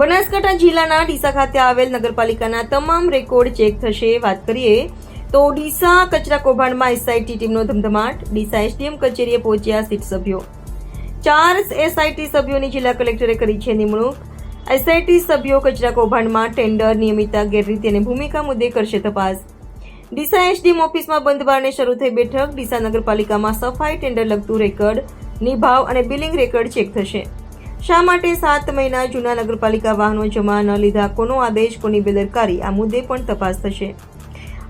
બનાસકાંઠા જિલ્લાના ડીસા ખાતે આવેલ નગરપાલિકાના તમામ રેકોર્ડ ચેક થશે. વાત કરીએ તો ડીસા કચરા કૌભાંડમાં એસઆઈટી ટીમનો ધમધમાટ. ડીસા એસડીએમ કચેરીએ પહોંચ્યા સીટ સભ્યો. ચાર એસઆઈટી સભ્યોની જિલ્લા કલેક્ટરે કરી છે નિમણૂક. એસઆઈટી સભ્યો કચરા કૌભાંડમાં ટેન્ડર નિયમિતતા ગેરરીતિ અને ભૂમિકા મુદ્દે કરશે તપાસ. ડીસા એસડીએમ ઓફિસમાં બંધ બારણે શરૂ થઈ બેઠક. ડીસા નગરપાલિકામાં સફાઈ, ટેન્ડર લગતું રેકર્ડ નિભાવ અને બિલિંગ રેકર્ડ ચેક થશે. શા માટે સાત મહિના જૂના નગરપાલિકા વાહનો જમા ન લીધા? કોનો આદેશ, કોની બેદરકારી? આ મુદ્દે પણ તપાસ થશે.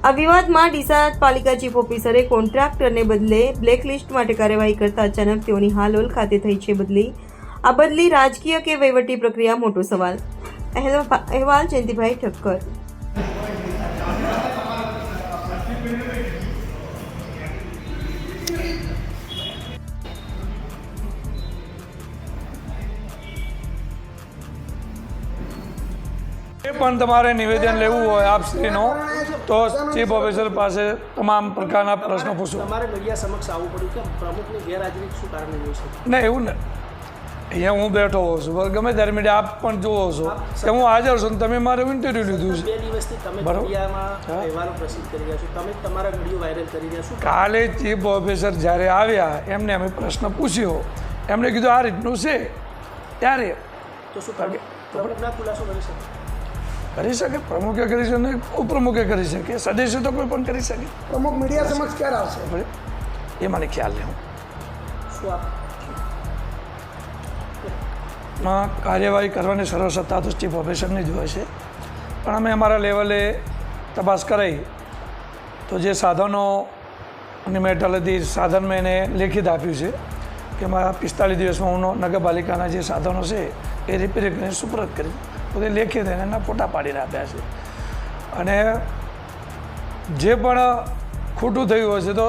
આ વિવાદમાં ડીસા પાલિકા ચીફ ઓફિસરે કોન્ટ્રાક્ટરને બદલે બ્લેકલિસ્ટ માટે કાર્યવાહી કરતા અચાનક તેઓની હાલોલ ખાતે થઈ છે બદલી. આ બદલી રાજકીય કે વહીવટી પ્રક્રિયા? મોટો સવાલ. અહેવાલ જયંતિભાઈ ઠક્કર. એ પણ તમારે નિવેદન લેવું હોય આપશ્રીનો તો ચીફ ઓફિસર પાસે તમામ પ્રકારના પ્રશ્નો પૂછો. તમારે મીડિયા સમક્ષ આવવું પડ્યું કે પ્રમુખની ગેરહાજરી શું કારણે શકે ના એવું ને અહીંયા હું બેઠો હોઉં છું. બરાબર ગમે ત્યારે મીડિયા આપ પણ જુઓ છો કે હું હાજર છું તમે મારું ઇન્ટરવ્યૂ લીધું છે. તમે બરોબર. છો. તમે જ છો કાલે ચીફ ઓફિસર જ્યારે આવ્યા એમને અમે પ્રશ્ન પૂછ્યો. એમણે કીધું આ રીતનું છે. ત્યારે તો શું પ્રમુખ ખુલાસો કરી શકે? કરી શકે પ્રમુખે કરી શકે ને ઉપપ્રમુખે કરી શકે. સદસ્ય તો કોઈ પણ કરી શકે. પ્રમુખ મીડિયા સમક્ષ ક્યારે આવશે? એ મને ખ્યાલ નહીં માં કાર્યવાહી કરવાની સર્વસત્તા તો ચીફ ઓફિસરની જ હોય છે. પણ અમે અમારા લેવલે તપાસ કરાઈ. તો જે સાધનોની મેટલ હતી સાધન મેં એને લેખિત આપ્યું છે કે મારા પિસ્તાલીસ દિવસમાં હું નગરપાલિકાના જે સાધનો છે એ રિપેર કરીને સુપરત કરી. પોતે લેખે એને એના ફોટા પાડીને આપ્યા છે. અને જે પણ ખોટું થયું હશે તો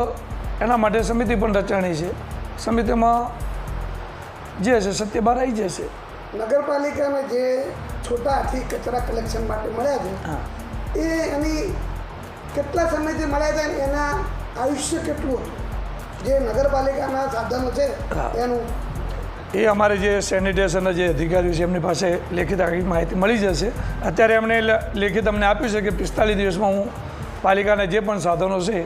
એના માટે સમિતિ પણ રચાણી છે. સમિતિમાં જે હશે સત્ય બહાર આવી જશે. નગરપાલિકાના જે છોટા હાથી કચરા કલેક્શન માટે મળ્યા છે હા. એ એની કેટલા સમયથી મળ્યા છે અને એના આયુષ્ય કેટલું હતું? જે નગરપાલિકાના સાધનો છે એનું એ અમારે જે સેનિટેશનના જે અધિકારીઓ છે એમની પાસે લેખિત આખી માહિતી મળી જશે. અત્યારે એમણે લેખિત અમને આપ્યું છે કે પિસ્તાલીસ દિવસમાં હું પાલિકાના જે પણ સાધનો છે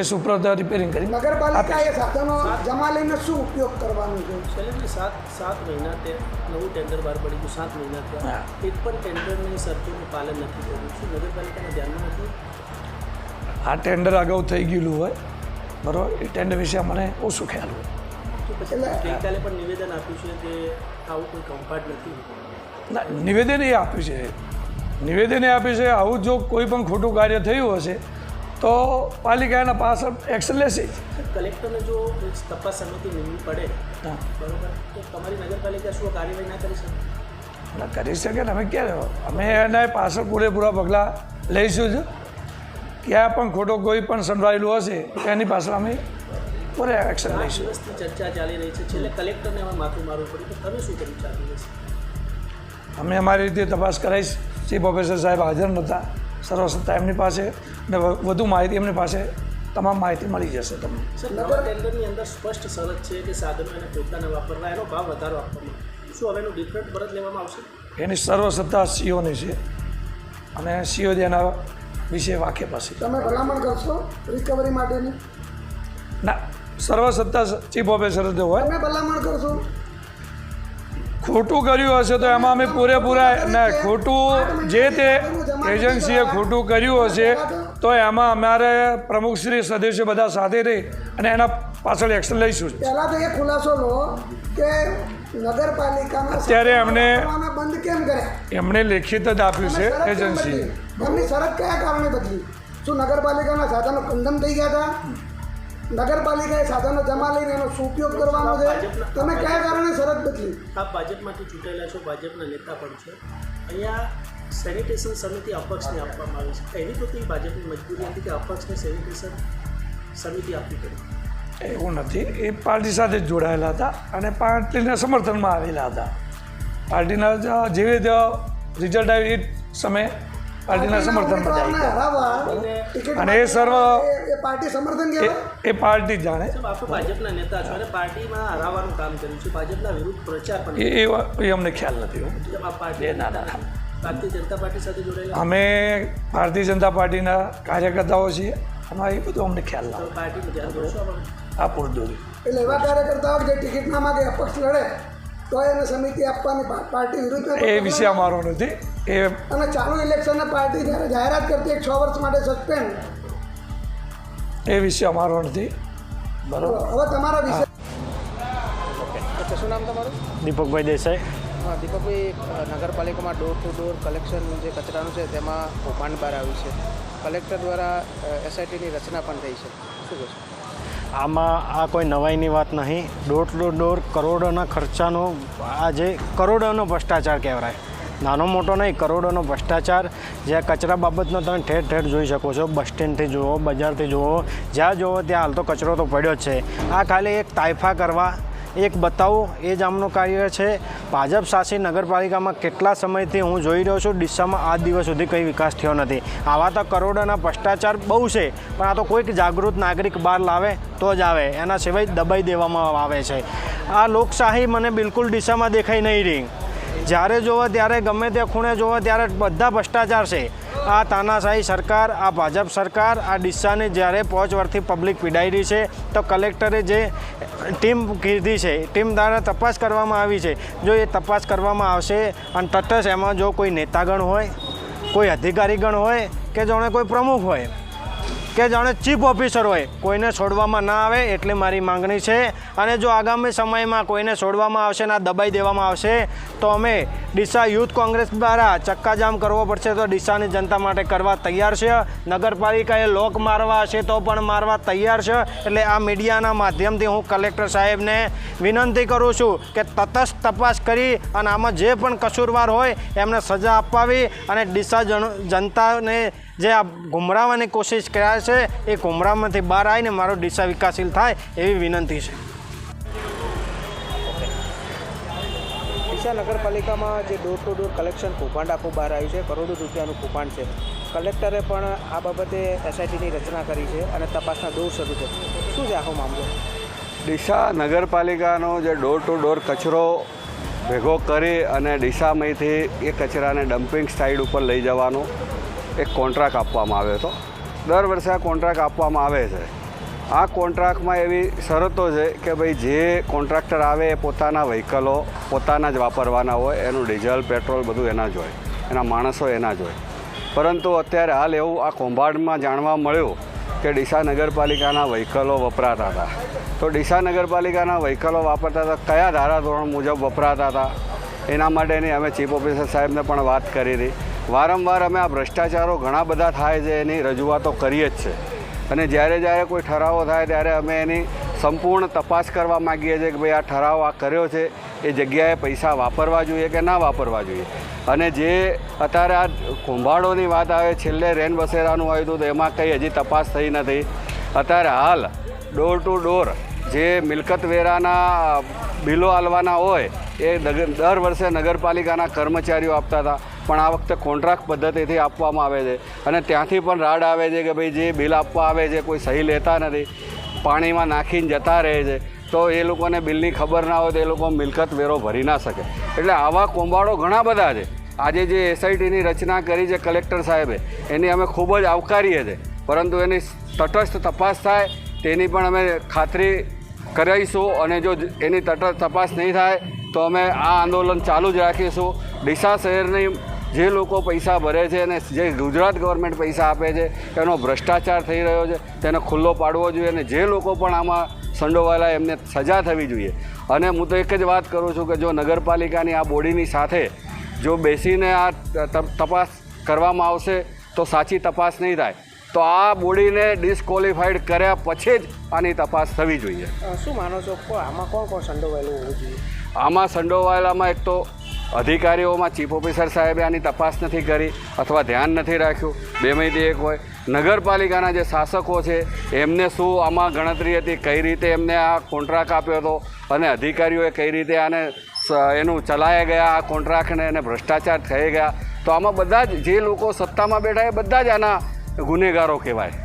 એ સુપ્રત રિપેરિંગ કરી નગરપાલિકા એ સાધનો જમા લઈને શું ઉપયોગ કરવાનું છે? છેલ્લે સાત સાત મહિના તે નવું ટેન્ડર બહાર પડી ગયું સાત મહિના થયા. એક પણ ટેન્ડરની શરતોનું પાલન નથી કર્યું. શું નગરપાલિકાના ધ્યાનમાં નથી? આ ટેન્ડર અગાઉ થઈ ગયેલું હોય બરાબર? એ ટેન્ડર વિશે અમને ઓછું ખ્યાલ હોય. ગઈકાલે પણ નિવેદન આપ્યું છે કે આવું કોઈ કમ્પાર્ટ નથી. ના નિવેદન એ આપ્યું છે. નિવેદન એ આપ્યું છે આવું જો કોઈ પણ ખોટું કાર્ય થયું હશે તો પાલિકા એના પાછળ એક્શન લેશે કલેક્ટરને જો તપાસ સમિતિ નિમવી પડે બરોબર? તો તમારી નગરપાલિકા શું કાર્યવાહી ના કરી શકે? ના કરી શકે ને અમે ક્યારે? અમે એના પાછળ પૂરેપૂરા પગલાં લઈશું જ. ક્યાં પણ ખોટો કોઈ પણ સંભળાયેલું હશે તો એની પાછળ અમે પૂરે એક્શન લઈશું ચર્ચા ચાલી રહી છે. છેલ્લે કલેક્ટરને હવે માથું મારવું પડ્યું તો તમે શું કર્યું ચાર અમે અમારી રીતે તપાસ કરાઈશ ચીફ ઓફિસર સાહેબ હાજર નહોતા. સર્વસત્તા એમની પાસે ને વધુ માહિતી એમની પાસે. તમામ માહિતી મળી જશે તમને. સર નવા ટેન્ડરની અંદર સ્પષ્ટ શરત છે કે સાધનો એને પોતાને વાપરવા એનો ભાવ વધારો આપવામાં શું હવે એનું ડિફરન્ટ પરત લેવામાં આવશે? એની સર્વસત્તા સીઓની છે. અને સીઓ એના વિશે વાકેફ હશે. તમે ભલામણ કરશો? રિકવરી માટેની? ના. સર્વસત્તા ચીફ ઓફિસર જ હોય. તમે ભલામણ કરશો ખોટું કર્યું હશે તો એમાં અમે પૂરેપૂરા ના ખોટું જે તે એજન્સીએ ખોટું કર્યું હશે તો એમાં અમારે પ્રમુખશ્રી સદસ્ય બધા સાથે રહી અને એના પાછળ એક્શન લઈશું પહેલા તો એ ખુલાસો લો કે નગરપાલિકામાં અત્યારે એમને બંધ કેમ કર્યા? એમણે લેખિત જ આપ્યું છે એજન્સી એમની શરત કયા કારણે બદલી? શું નગરપાલિકાના સાધનો કંદમ થઈ ગયા હતા? નગરપાલિકાએ સાધનો જમા લઈને એનો શું ઉપયોગ કરવાનો છે. તમે કયા કારણે શરત બદલી? આપ ભાજપમાંથી ચૂંટાયેલા છો ભાજપના નેતા પણ છો. અહીંયા સેનિટેશન સમિતિ અપક્ષને આપવામાં આવી છે. એની તો કંઈ ભાજપની મજબૂરી હતી કે અપક્ષને સેનિટેશન સમિતિ આપવી પડી એવું નથી. એ પાર્ટી સાથે જ જોડાયેલા હતા અને પાર્ટીના સમર્થનમાં આવેલા હતા. પાર્ટીના જ જેવી રીતે રિઝલ્ટ આવ્યું એ સમયે પાર્ટીના સમર્થનમાં અને એ સર્વ પાર્ટી સમર્થન કહેવાય? એ પાર્ટી જાણે. આપણે ભાજપના નેતા છો અને પાર્ટીમાં હરાવવાનું કામ કર્યું છે. ભાજપના વિરુદ્ધ પ્રચાર પણ એ એ અમને ખ્યાલ નથી ના, ના. ભારતીય જનતા પાર્ટી સાથે જોડાયેલા અમે ભારતીય જનતા પાર્ટીના કાર્યકર્તાઓ છીએ. અમારે એ બધું અમને ખ્યાલ ના પાર્ટી આ પૂરતું. એટલે એવા કાર્યકર્તાઓ જે ટિકિટ ના માગે અપક્ષ લડે તો એને સમિતિ આપવાની પાર્ટી વિરુદ્ધ એ વિષય અમારો નથી. એ અને ચાલુ ઇલેક્શનને પાર્ટી જ્યારે જાહેરાત કરતી એક છ વર્ષ માટે સસ્પેન્ડ એ વિષય અમારો નથી. બરાબર. હવે તમારા વિશે શું નામ તમારું? દીપકભાઈ દેસાઈ. હા દીપકભાઈ નગરપાલિકામાં ડોર ટુ ડોર કલેક્શન જે કચરાનું છે તેમાં કૌભાંડ બહાર આવ્યું છે. કલેક્ટર દ્વારા એસઆઈટીની રચના પણ થઈ છે. શું કહેશો આમાં આ કોઈ નવાઈની વાત નહીં. ડોર ટુ ડોર કરોડોના ખર્ચાનો આ જે કરોડોનો ભ્રષ્ટાચાર કહેવાય. નાનો મોટો નહીં, કરોડોનો ભ્રષ્ટાચાર. જ્યાં કચરા બાબતનો તમે ઠેર ઠેર જોઈ શકો છો. બસ સ્ટેન્ડથી જુઓ, બજારથી જુઓ, જ્યાં જુઓ ત્યાં હાલ તો કચરો તો પડ્યો જ છે. આ ખાલી એક તાઇફા કરવા. એક બતાવો, એ જ આમનું કાર્ય છે. ભાજપ શાસિત નગરપાલિકામાં કેટલા સમયથી હું જોઈ રહ્યો છું ડિસ્સામાં આજ દિવસ સુધી કંઈ વિકાસ થયો નથી. આવા તો કરોડોના ભ્રષ્ટાચાર બહુ છે, પણ આ તો કોઈક જાગૃત નાગરિક બહાર લાવે તો જ આવે. એના સિવાય દબાઈ દેવામાં આવે છે. આ લોકશાહી મને બિલકુલ ડિસ્સામાં દેખાઈ નહીં રહી. જ્યારે જોવો ત્યારે ગમે તે ખૂણે જોવો ત્યારે બધા ભ્રષ્ટાચાર છે. આ તાનાશાહી સરકાર, આ ભાજપ સરકાર, આ ડિસ્સાને જ્યારે પાંચ પબ્લિક પીડાઈ રહી છે, તો કલેક્ટરે જે ટીમ કીધી છે ટીમ દ્વારા તપાસ કરવામાં આવી છે. જો એ તપાસ કરવામાં આવશે, અને તટસ્થ એમાં જો કોઈ નેતાગણ હોય, કોઈ અધિકારીગણ હોય, કે જાણે કોઈ પ્રમુખ હોય કે જાણે ચીફ ઓફિસર હોય, કોઈને છોડવામાં ના આવે એટલે મારી માંગણી છે. અને જો આગામી સમયમાં કોઈને છોડવામાં આવશે ના દબાઈ દેવામાં આવશે, તો અમે ડીસા યુથ કોંગ્રેસ દ્વારા ચક્કાજામ કરવો પડશે તો ડીસાની જનતા માટે કરવા તૈયાર છે. નગરપાલિકાએ લોક મારવા હશે તો પણ મારવા તૈયાર છે. એટલે આ મીડિયાના માધ્યમથી હું કલેક્ટર સાહેબને વિનંતી કરું છું કે તટસ્થ તપાસ કરી અને આમાં જે પણ કસૂરવાર હોય એમને સજા અપાવી અને ડીસા જન- જનતાને જે આ ગુમરાવાની કોશિશ કર્યા છે એ ગુમરામાંથી બહાર આવીને મારો ડીસા વિકાસશીલ થાય એવી વિનંતી છે. ડીસા નગરપાલિકામાં જે ડોર ટુ ડોર કલેક્શન કૌભાંડ આખું બહાર આવ્યું છે કરોડો રૂપિયાનું કૌભાંડ છે. કલેક્ટરે પણ આ બાબતે એસઆઈટીની રચના કરી છે અને તપાસના દોર શરૂ છે. શું છે આખો મામલો? ડીસા નગરપાલિકાનો જે ડોર ટુ ડોર કચરો ભેગો કરી અને ડીસામાંથી એ કચરાને ડમ્પિંગ સાઇડ ઉપર લઈ જવાનો એક કોન્ટ્રાક્ટ આપવામાં આવ્યો હતો. દર વર્ષે આ કોન્ટ્રાક્ટ આપવામાં આવે છે. આ કોન્ટ્રાક્ટમાં એવી શરતો છે કે ભાઈ જે કોન્ટ્રાક્ટર આવે એ પોતાના વ્હીકલો પોતાના જ વાપરવાના હોય, એનું ડીઝલ, પેટ્રોલ બધું એના જ હોય, એના માણસો એના જ હોય. પરંતુ અત્યારે હાલ એવું આ કૌભાંડમાં જાણવા મળ્યું કે ડીસા નગરપાલિકાના વ્હીકલો વપરાતા હતા. તો ડીસા નગરપાલિકાના વ્હીકલો વાપરતા હતા, કયા ધારાધોરણ મુજબ વપરાતા હતા, એના માટેની અમે ચીફ ઓફિસર સાહેબને પણ વાત કરી હતી. વારંવાર અમે આ ભ્રષ્ટાચારો ઘણા બધા થાય છે, એની રજૂઆતો કરીએ જ છે. અને જ્યારે જ્યારે કોઈ ઠરાવો થાય, ત્યારે અમે એની સંપૂર્ણ તપાસ કરવા માગીએ છીએ કે ભાઈ આ ઠરાવ આ કર્યો છે, એ જગ્યાએ પૈસા વાપરવા જોઈએ કે ના વાપરવા જોઈએ. અને જે અત્યારે આ કુંભાળોની વાત આવે, છેલ્લે રેન બસેરાનું આવ્યું હતું, તો એમાં કંઈ હજી તપાસ થઈ નથી. અત્યારે હાલ ડોર ટુ ડોર જે મિલકત વેરાના બિલો આલવાના હોય, એ દર વર્ષે નગરપાલિકાના કર્મચારીઓ આપતા હતા. પણ આ વખતે કોન્ટ્રાક્ટ પદ્ધતિથી આપવામાં આવે છે. અને ત્યાંથી પણ રાડ આવે છે કે ભાઈ જે બિલ આપવા આવે છે, કોઈ સહી લેતા નથી. પાણીમાં નાખીને જતા રહે છે. તો એ લોકોને બિલની ખબર ના હોય તો એ લોકો મિલકત વેરો ભરી ના શકે. એટલે આવા કોંબાળો ઘણા બધા છે. આજે જે એસઆઈટીની રચના કરી છે કલેક્ટર સાહેબે, એની અમે ખૂબ જ આવકારીએ છીએ પરંતુ એની તટસ્થ તપાસ થાય, તેની પણ અમે ખાતરી કરાવીશું. અને જો એની તટસ્થ તપાસ નહીં થાય, તો અમે આ આંદોલન ચાલુ જ રાખીશું. ડીસા શહેરની જે લોકો પૈસા ભરે છે અને જે ગુજરાત ગવર્મેન્ટ પૈસા આપે છે એનો ભ્રષ્ટાચાર થઈ રહ્યો છે તેને ખુલ્લો પાડવો જોઈએ અને જે લોકો પણ આમાં સંડોવાયેલા એમને સજા થવી જોઈએ. અને હું તો એક જ વાત કરું છું કે જો નગરપાલિકાની આ બોડીની સાથે જો બેસીને આ તપાસ કરવામાં આવશે તો સાચી તપાસ નહીં થાય. તો આ બોડીને ડિસ્કોલિફાઈડ કર્યા પછી જ આની તપાસ થવી જોઈએ. શું માનો છો? કો- આમાં કોણ કોણ સંડોવાયેલું હોવું જોઈએ? આમાં સંડોવાયેલામાં એક તો અધિકારીઓમાં ચીફ ઓફિસર સાહેબે આની તપાસ નથી કરી અથવા ધ્યાન નથી રાખ્યું. બેમાંથી એક હોય. નગરપાલિકાના જે શાસકો છે, એમને શું આમાં ગણતરી હતી, કઈ રીતે એમને આ કોન્ટ્રાક્ટ આપ્યો હતો અને અધિકારીઓએ કઈ રીતે આને એનું ચલાયા ગયા, આ કોન્ટ્રાક્ટને અને ભ્રષ્ટાચાર થઈ ગયા. તો આમાં બધા જ જે લોકો સત્તામાં બેઠા એ બધા જ આના ગુનેગારો કહેવાય.